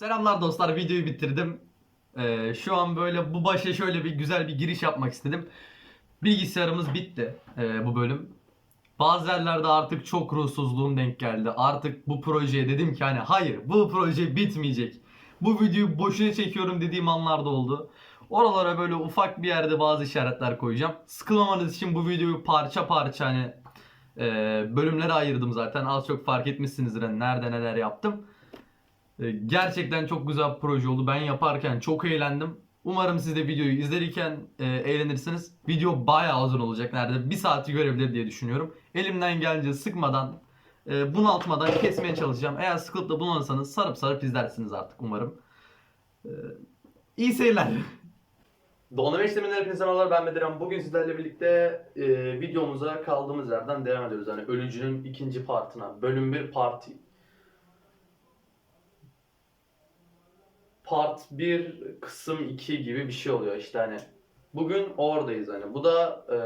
Selamlar dostlar videoyu bitirdim. Ee, şu an böyle bu başa şöyle bir güzel bir giriş yapmak istedim. Bilgisayarımız bitti ee, bu bölüm. Bazı yerlerde artık çok ruhsuzluğum denk geldi. Artık bu projeye dedim ki hani hayır bu proje bitmeyecek. Bu videoyu boşuna çekiyorum dediğim anlarda oldu. Oralara böyle ufak bir yerde bazı işaretler koyacağım. Sıkılmamanız için bu videoyu parça parça hani e, bölümlere ayırdım zaten. Az çok fark etmişsinizdir hani nerede neler yaptım. E, Gerçekten çok güzel bir proje oldu. Ben yaparken çok eğlendim. Umarım siz de videoyu izlerken e, eğlenirsiniz. Video bayağı uzun olacak. Nerede bir saati görebilir diye düşünüyorum. Elimden gelince sıkmadan, e, bunaltmadan kesmeye çalışacağım. Eğer sıkılıp da bunalırsanız sarıp sarıp izlersiniz artık umarım. E, iyi seyirler. Donanım işleminden hepinize merhabalar ben Bedirhan. Bugün sizlerle birlikte e, videomuza kaldığımız yerden devam ediyoruz. Yani Ölücü'nün ikinci partına. Bölüm 1 parti. Part 1 kısım 2 gibi bir şey oluyor işte hani. Bugün oradayız hani. Bu da e,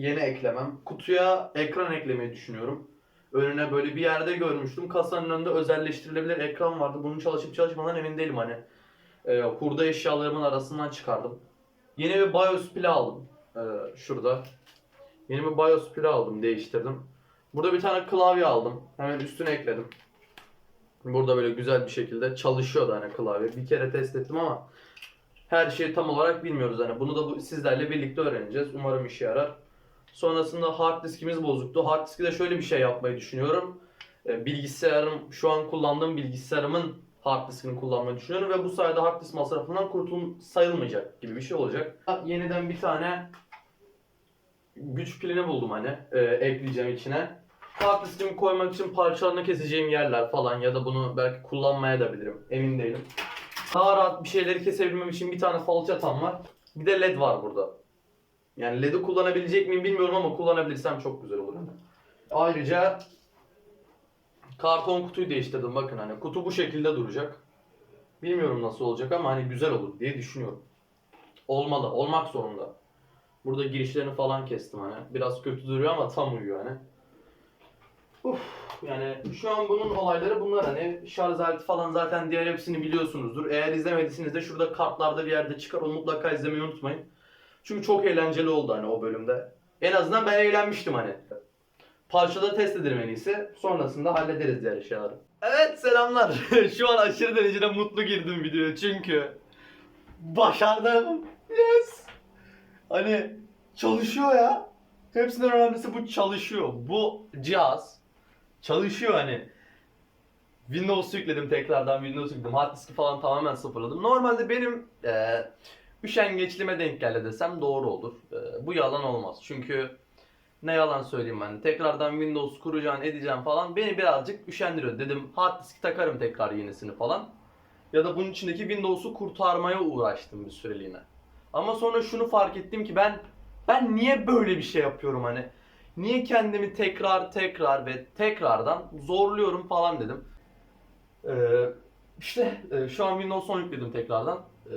yeni eklemem. Kutuya ekran eklemeyi düşünüyorum. Önüne böyle bir yerde görmüştüm. Kasanın önünde özelleştirilebilir ekran vardı. Bunun çalışıp çalışmadan emin değilim hani. E, hurda eşyalarımın arasından çıkardım. Yeni bir BIOS pili aldım. E, şurada. Yeni bir BIOS pili aldım. Değiştirdim. Burada bir tane klavye aldım. Hemen üstüne ekledim. Burada böyle güzel bir şekilde çalışıyordu hani klavye. Bir kere test ettim ama her şeyi tam olarak bilmiyoruz hani. Bunu da bu, sizlerle birlikte öğreneceğiz. Umarım işe yarar. Sonrasında hard diskimiz bozuktu. Hard diski de şöyle bir şey yapmayı düşünüyorum. E, Bilgisayarım, şu an kullandığım bilgisayarımın hard diskini kullanmayı düşünüyorum ve bu sayede hard disk masrafından kurtulum sayılmayacak gibi bir şey olacak. Yeniden bir tane güç pilini buldum hani e, ekleyeceğim içine. Hard diskimi koymak için parçalarını keseceğim yerler falan ya da bunu belki kullanmaya da bilirim. Emin değilim. Daha rahat bir şeyleri kesebilmem için bir tane falçatam var. Bir de led var burada. Yani led'i kullanabilecek miyim bilmiyorum ama kullanabilirsem çok güzel olur. Ayrıca karton kutuyu değiştirdim bakın hani kutu bu şekilde duracak. Bilmiyorum nasıl olacak ama hani güzel olur diye düşünüyorum. Olmalı, olmak zorunda. Burada girişlerini falan kestim hani. Biraz kötü duruyor ama tam uyuyor hani. Uf, yani şu an bunun olayları bunlar hani şarj falan zaten diğer hepsini biliyorsunuzdur. Eğer izlemediyseniz de şurada kartlarda bir yerde çıkar onu mutlaka izlemeyi unutmayın. Çünkü çok eğlenceli oldu hani o bölümde. En azından ben eğlenmiştim hani. Parçada test edelim en iyisi. Sonrasında hallederiz diğer eşyaları. Evet selamlar. şu an aşırı derecede mutlu girdim videoya çünkü başardım. Yes. Hani çalışıyor ya. Hepsinden önemlisi bu çalışıyor. Bu cihaz çalışıyor hani. Windows yükledim tekrardan Windows yükledim. Hard diski falan tamamen sıfırladım. Normalde benim e, üşengeçliğime denk geldi desem doğru olur. E, bu yalan olmaz. Çünkü ne yalan söyleyeyim ben. Tekrardan Windows kuracağım, edeceğim falan beni birazcık üşendiriyor. Dedim hard diski takarım tekrar yenisini falan. Ya da bunun içindeki Windows'u kurtarmaya uğraştım bir süreliğine. Ama sonra şunu fark ettim ki ben ben niye böyle bir şey yapıyorum hani? Niye kendimi tekrar tekrar ve tekrardan zorluyorum falan dedim. Ee, işte e, şu an Windows 10 yükledim tekrardan. Ee,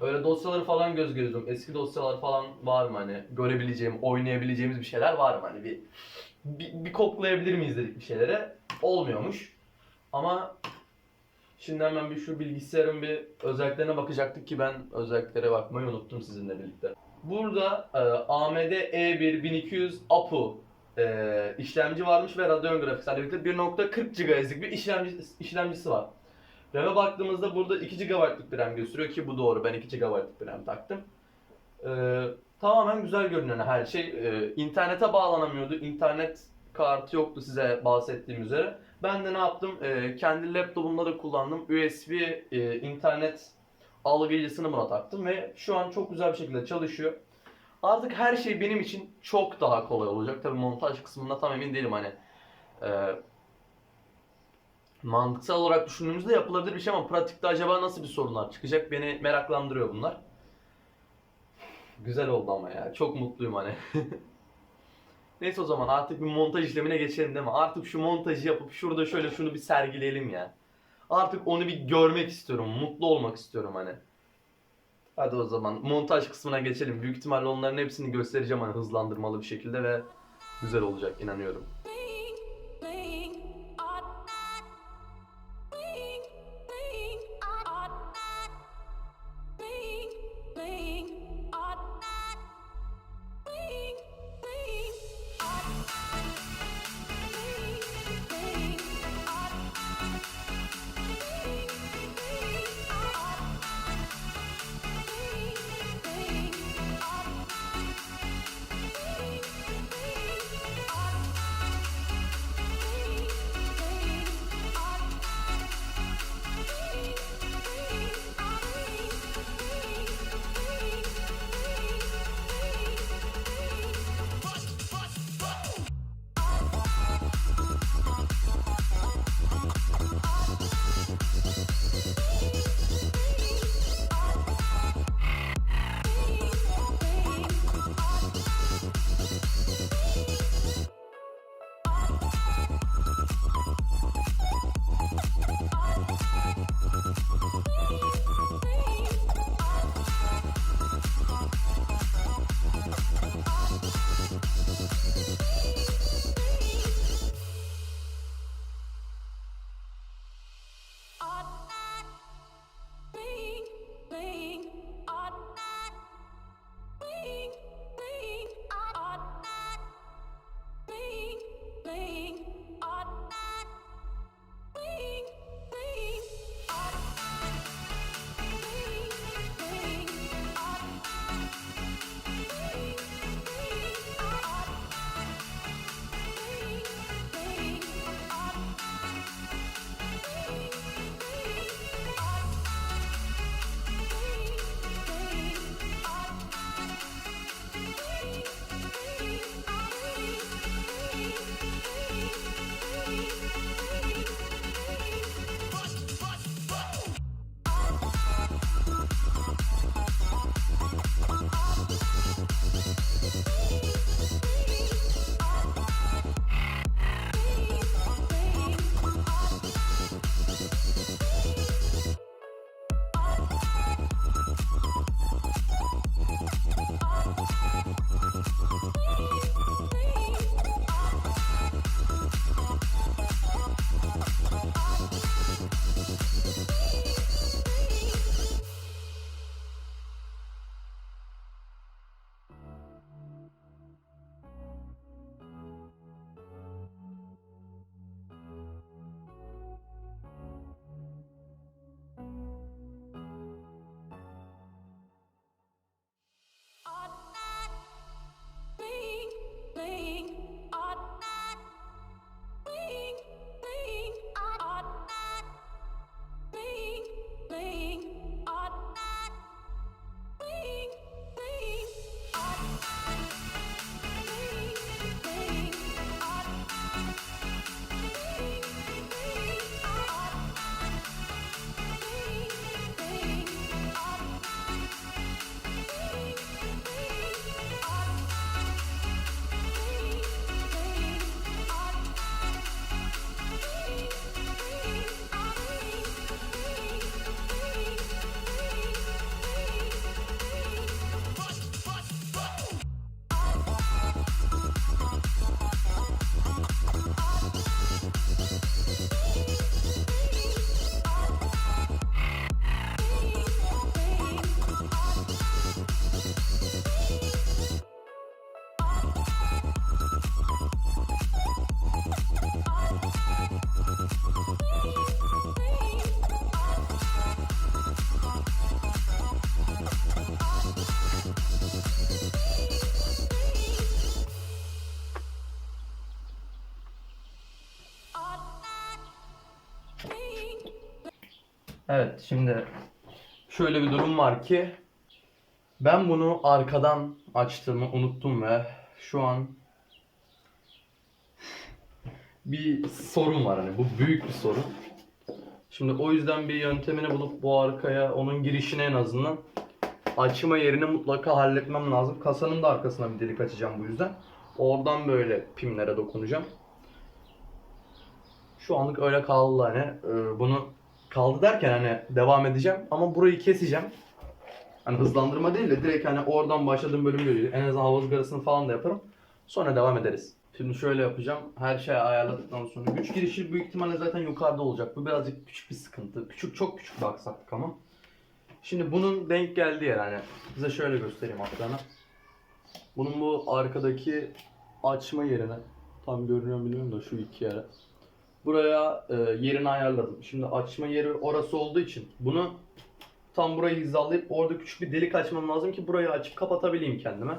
öyle dosyaları falan göz gözüm. Eski dosyalar falan var mı hani görebileceğim, oynayabileceğimiz bir şeyler var mı hani bir bir, bir koklayabilir miyiz dedik bir şeylere. Olmuyormuş. Ama Şimdi hemen bir şu bilgisayarın bir özelliklerine bakacaktık ki ben özelliklere bakmayı unuttum sizinle birlikte. Burada e, AMD E1 1200 APU e, işlemci varmış ve Radeon grafiklerle birlikte 1.40 GHz'lik bir işlemci, işlemcisi var. RAM'e baktığımızda burada 2 GB'lık bir RAM gösteriyor ki bu doğru ben 2 GB'lık bir RAM taktım. E, tamamen güzel görünüyor her şey. E, internete bağlanamıyordu. İnternet kartı yoktu size bahsettiğim üzere. Ben de ne yaptım? Ee, kendi laptopumda da kullandım. USB e, internet algılayıcısını buna taktım ve şu an çok güzel bir şekilde çalışıyor. Artık her şey benim için çok daha kolay olacak. Tabii montaj kısmında tam emin değilim hani. E, mantıksal olarak düşündüğümüzde yapılabilir bir şey ama pratikte acaba nasıl bir sorunlar çıkacak beni meraklandırıyor bunlar. Güzel oldu ama ya. Çok mutluyum hani. Neyse o zaman artık bir montaj işlemine geçelim değil mi? Artık şu montajı yapıp şurada şöyle şunu bir sergileyelim ya. Artık onu bir görmek istiyorum. Mutlu olmak istiyorum hani. Hadi o zaman montaj kısmına geçelim. Büyük ihtimalle onların hepsini göstereceğim hani hızlandırmalı bir şekilde ve güzel olacak inanıyorum. Evet şimdi şöyle bir durum var ki ben bunu arkadan açtığımı unuttum ve şu an bir sorun var hani bu büyük bir sorun. Şimdi o yüzden bir yöntemini bulup bu arkaya onun girişine en azından açma yerini mutlaka halletmem lazım. Kasanın da arkasına bir delik açacağım bu yüzden. Oradan böyle pimlere dokunacağım. Şu anlık öyle kaldı hani Ee, bunu kaldı derken hani devam edeceğim ama burayı keseceğim. Hani hızlandırma değil de direkt hani oradan başladığım bölüm görüyor. En azından hava ızgarasını falan da yaparım. Sonra devam ederiz. Şimdi şöyle yapacağım. Her şeyi ayarladıktan sonra güç girişi büyük ihtimalle zaten yukarıda olacak. Bu birazcık küçük bir sıkıntı. Küçük çok küçük bir aksaklık ama. Şimdi bunun denk geldiği yer hani size şöyle göstereyim hatta. Bunun bu arkadaki açma yerine tam görünüyor bilmiyorum da şu iki yere. Buraya e, yerini ayarladım. Şimdi açma yeri orası olduğu için bunu tam burayı hizalayıp orada küçük bir delik açmam lazım ki burayı açıp kapatabileyim kendime.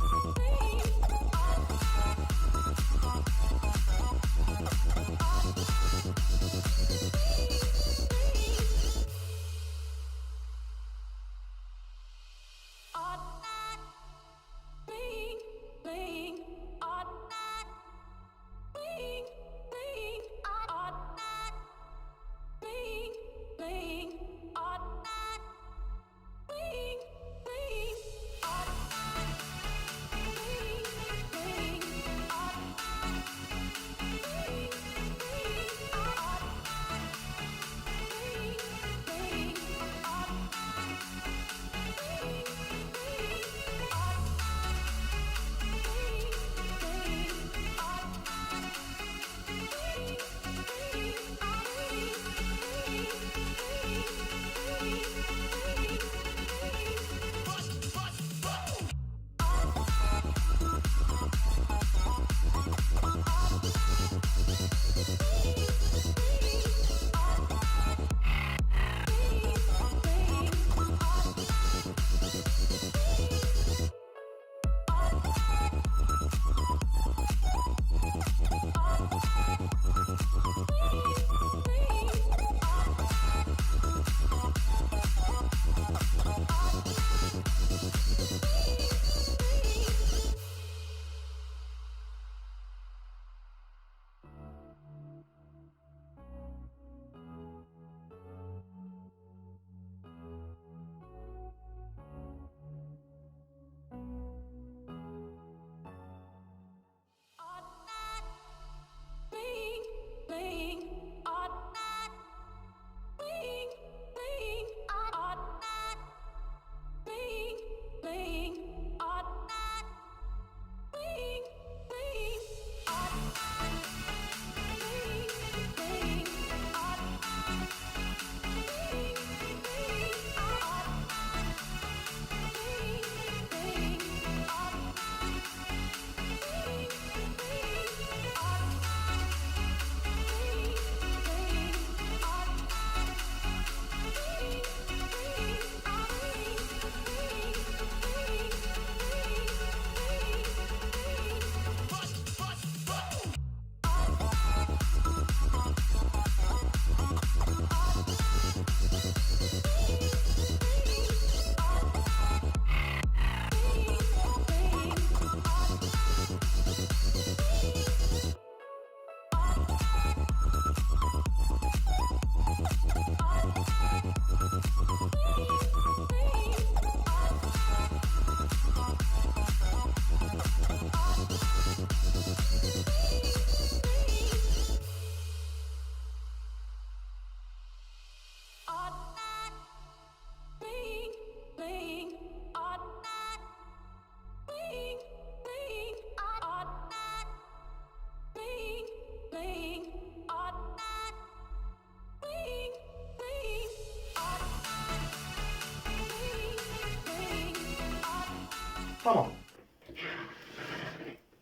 Tamam.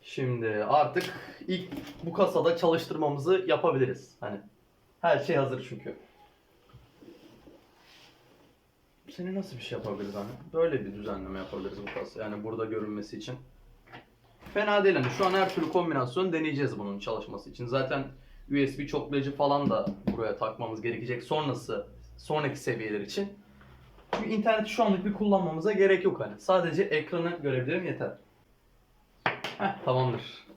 Şimdi artık ilk bu kasada çalıştırmamızı yapabiliriz. Hani her şey hazır çünkü. Seni nasıl bir şey yapabiliriz hani? Böyle bir düzenleme yapabiliriz bu kas. Yani burada görünmesi için. Fena değil hani. Şu an her türlü kombinasyon deneyeceğiz bunun çalışması için. Zaten USB çoklayıcı falan da buraya takmamız gerekecek sonrası sonraki seviyeler için. Çünkü interneti şu anlık bir kullanmamıza gerek yok hani. Sadece ekranı görebilirim yeter. Heh, tamamdır.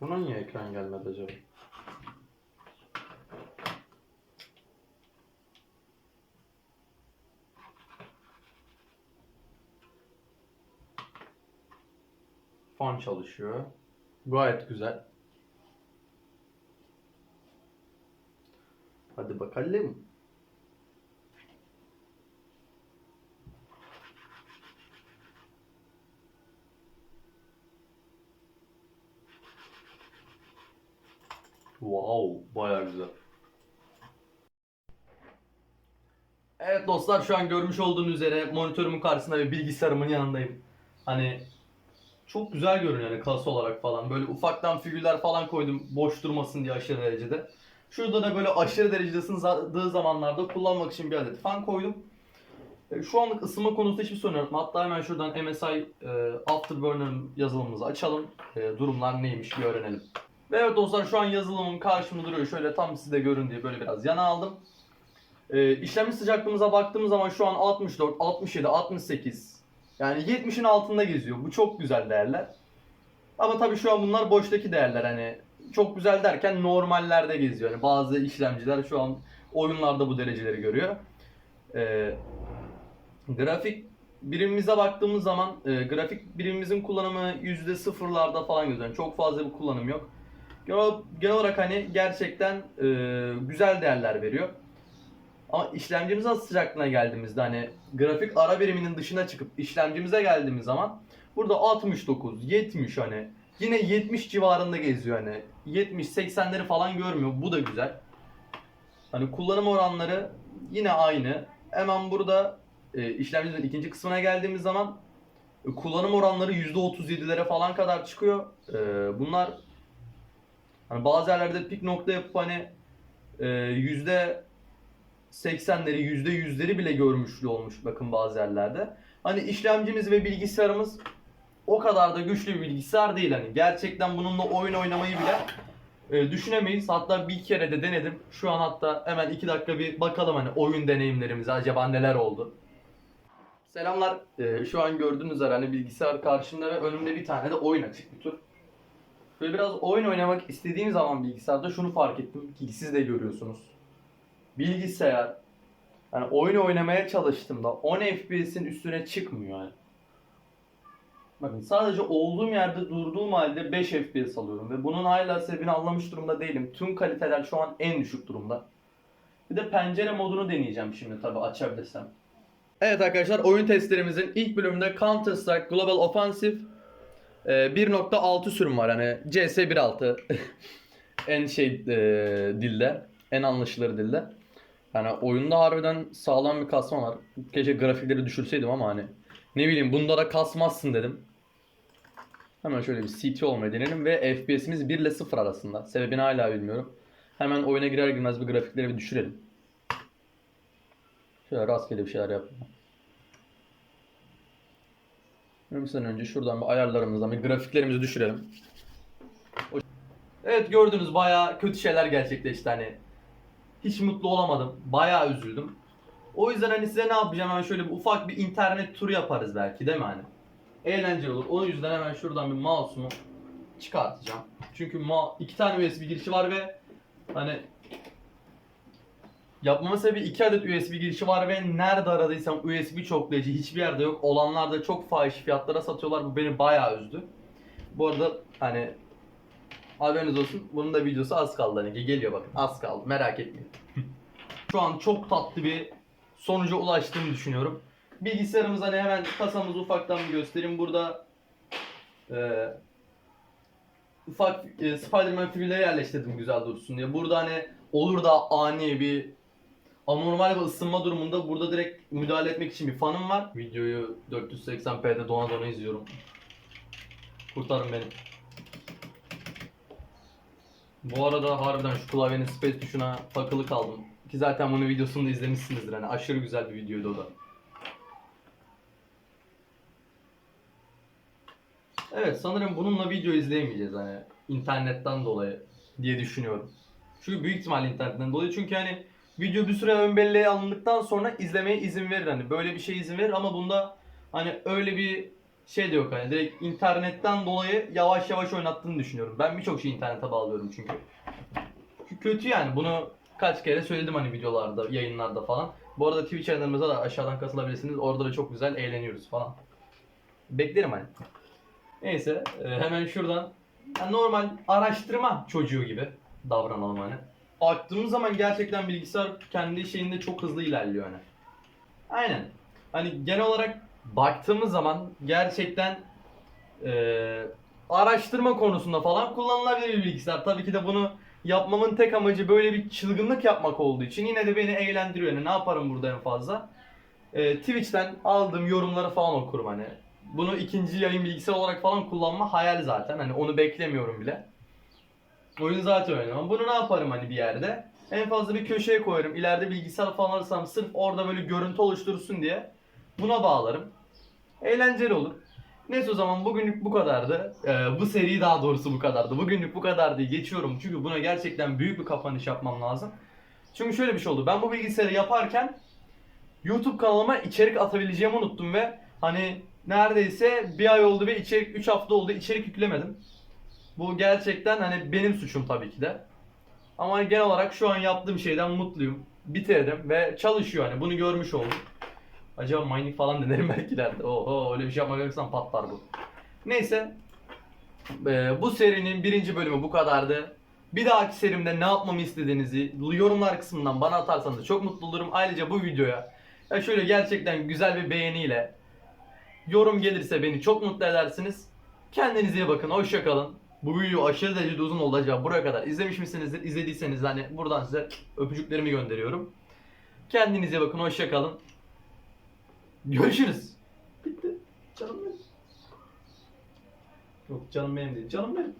Buna niye ekran gelmedi acaba? Fan çalışıyor. Gayet güzel. Hadi bakalım. Wow, bayağı güzel. Evet dostlar şu an görmüş olduğunuz üzere monitörümün karşısında ve bilgisayarımın yanındayım. Hani çok güzel görünüyor yani kasa olarak falan. Böyle ufaktan figürler falan koydum boş durmasın diye aşırı derecede. Şurada da böyle aşırı derecede ısındığı zamanlarda kullanmak için bir adet fan koydum. E, Şu anlık ısınma konusunda hiçbir sorun yok. Hatta hemen şuradan MSI e, Afterburner yazılımımızı açalım. E, durumlar neymiş bir öğrenelim. Ve evet dostlar şu an yazılımım karşımda duruyor. Şöyle tam size görün diye böyle biraz yana aldım. E, işlemci sıcaklığımıza baktığımız zaman şu an 64, 67, 68. Yani 70'in altında geziyor. Bu çok güzel değerler. Ama tabii şu an bunlar boştaki değerler hani çok güzel derken normallerde geziyor. Yani bazı işlemciler şu an oyunlarda bu dereceleri görüyor. Ee, grafik birimimize baktığımız zaman e, grafik birimimizin kullanımı yüzde sıfırlarda falan. Yani çok fazla bir kullanım yok. Genel, genel olarak hani gerçekten e, güzel değerler veriyor. Ama işlemcimiz az sıcaklığına geldiğimizde hani grafik ara biriminin dışına çıkıp işlemcimize geldiğimiz zaman burada 69, 70 hani yine 70 civarında geziyor hani 70-80'leri falan görmüyor. Bu da güzel. Hani kullanım oranları yine aynı. Hemen burada e, işlemcimizin ikinci kısmına geldiğimiz zaman e, kullanım oranları %37'lere falan kadar çıkıyor. E, bunlar hani bazı yerlerde pik nokta yapıp hani e, 80'leri, %100'leri bile görmüşlü olmuş bakın bazı yerlerde. Hani işlemcimiz ve bilgisayarımız o kadar da güçlü bir bilgisayar değil hani. Gerçekten bununla oyun oynamayı bile e, düşünemeyiz. Hatta bir kere de denedim. Şu an hatta hemen iki dakika bir bakalım hani oyun deneyimlerimize acaba neler oldu. Selamlar. E, şu an gördüğünüz üzere hani bilgisayar karşımda ve önümde bir tane de oyun açık bir tur. Böyle biraz oyun oynamak istediğim zaman bilgisayarda şunu fark ettim ki siz de görüyorsunuz. Bilgisayar yani oyun oynamaya çalıştığımda 10 FPS'in üstüne çıkmıyor yani. Bakın sadece olduğum yerde durduğum halde 5 FPS alıyorum ve bunun hala sebebini anlamış durumda değilim. Tüm kaliteler şu an en düşük durumda. Bir de pencere modunu deneyeceğim şimdi tabi açabilirsem. Evet arkadaşlar oyun testlerimizin ilk bölümünde Counter Strike Global Offensive e, 1.6 sürüm var hani CS 1.6 en şey e, dilde en anlaşılır dilde. Yani oyunda harbiden sağlam bir kasma var. Keşke grafikleri düşürseydim ama hani ne bileyim bunda da kasmazsın dedim. Hemen şöyle bir CT olmayı deneyelim ve FPS'imiz 1 ile 0 arasında. Sebebini hala bilmiyorum. Hemen oyuna girer girmez bir grafikleri bir düşürelim. Şöyle rastgele bir şeyler yapalım. Ömseden önce şuradan bir ayarlarımızdan bir grafiklerimizi düşürelim. Evet gördünüz bayağı kötü şeyler gerçekleşti hani. Hiç mutlu olamadım. Bayağı üzüldüm. O yüzden hani size ne yapacağım hemen şöyle bir ufak bir internet turu yaparız belki değil mi hani? Eğlenceli olur. O yüzden hemen şuradan bir mouse'umu çıkartacağım. Çünkü iki tane USB girişi var ve hani yapmamın sebebi iki adet USB girişi var ve nerede aradıysam USB çoklayıcı hiçbir yerde yok. Olanlar da çok fahiş fiyatlara satıyorlar. Bu beni bayağı üzdü. Bu arada hani haberiniz olsun. Bunun da videosu az kaldı hani geliyor bakın. Az kaldı. Merak etmeyin. Şu an çok tatlı bir sonuca ulaştığımı düşünüyorum. Bilgisayarımız hani hemen kasamızı ufaktan bir göstereyim. Burada e, ufak e, Spider-Man figürleri yerleştirdim güzel dursun diye. Burada hani olur da ani bir anormal bir ısınma durumunda burada direkt müdahale etmek için bir fanım var. Videoyu 480p'de dona dona izliyorum. Kurtarın beni. Bu arada harbiden şu klavyenin space tuşuna takılı kaldım. Ki zaten bunun videosunu da izlemişsinizdir hani aşırı güzel bir videoydu o da. Evet sanırım bununla video izleyemeyeceğiz hani internetten dolayı diye düşünüyorum. Çünkü büyük ihtimal internetten dolayı çünkü hani video bir süre ön belleğe alındıktan sonra izlemeye izin verir hani böyle bir şey izin verir ama bunda hani öyle bir şey de yok hani direkt internetten dolayı yavaş yavaş oynattığını düşünüyorum. Ben birçok şeyi internete bağlıyorum çünkü. Çünkü kötü yani bunu kaç kere söyledim hani videolarda, yayınlarda falan. Bu arada Twitch yayınlarımıza da aşağıdan katılabilirsiniz. Orada da çok güzel eğleniyoruz falan. Beklerim hani. Neyse e, hemen şuradan yani normal araştırma çocuğu gibi davranalım hani. Baktığımız zaman gerçekten bilgisayar kendi şeyinde çok hızlı ilerliyor hani. Aynen. Hani genel olarak baktığımız zaman gerçekten e, araştırma konusunda falan kullanılabilir bilgisayar. Tabii ki de bunu yapmamın tek amacı böyle bir çılgınlık yapmak olduğu için yine de beni eğlendiriyor. Yani ne yaparım burada en fazla? E, Twitch'ten aldığım yorumları falan okurum hani. Bunu ikinci yayın bilgisayar olarak falan kullanma hayal zaten. Hani onu beklemiyorum bile. Oyun zaten ama bunu ne yaparım hani bir yerde? En fazla bir köşeye koyarım. İleride bilgisayar falan alırsam sırf orada böyle görüntü oluştursun diye buna bağlarım. Eğlenceli olur. Neyse o zaman bugünlük bu kadardı. Ee, bu seri daha doğrusu bu kadardı. Bugünlük bu kadar diye geçiyorum. Çünkü buna gerçekten büyük bir kapanış yapmam lazım. Çünkü şöyle bir şey oldu. Ben bu bilgisayarı yaparken YouTube kanalıma içerik atabileceğimi unuttum ve hani neredeyse bir ay oldu ve içerik 3 hafta oldu içerik yüklemedim. Bu gerçekten hani benim suçum tabii ki de. Ama genel olarak şu an yaptığım şeyden mutluyum. Bitirdim ve çalışıyor hani bunu görmüş oldum. Acaba mining falan denerim belki ileride. Oho öyle bir şey yapmak gerekirsen patlar bu. Neyse. Ee, bu serinin birinci bölümü bu kadardı. Bir dahaki serimde ne yapmamı istediğinizi yorumlar kısmından bana atarsanız çok mutlu olurum. Ayrıca bu videoya ya şöyle gerçekten güzel bir beğeniyle yorum gelirse beni çok mutlu edersiniz. Kendinize iyi bakın. Hoşça kalın. Bu video aşırı derecede uzun oldu acaba buraya kadar izlemiş misinizdir? İzlediyseniz hani buradan size öpücüklerimi gönderiyorum. Kendinize bakın. Hoşça kalın. Görüşürüz. Bitti. Canım benim. Yok canım benim değil. Canım benim.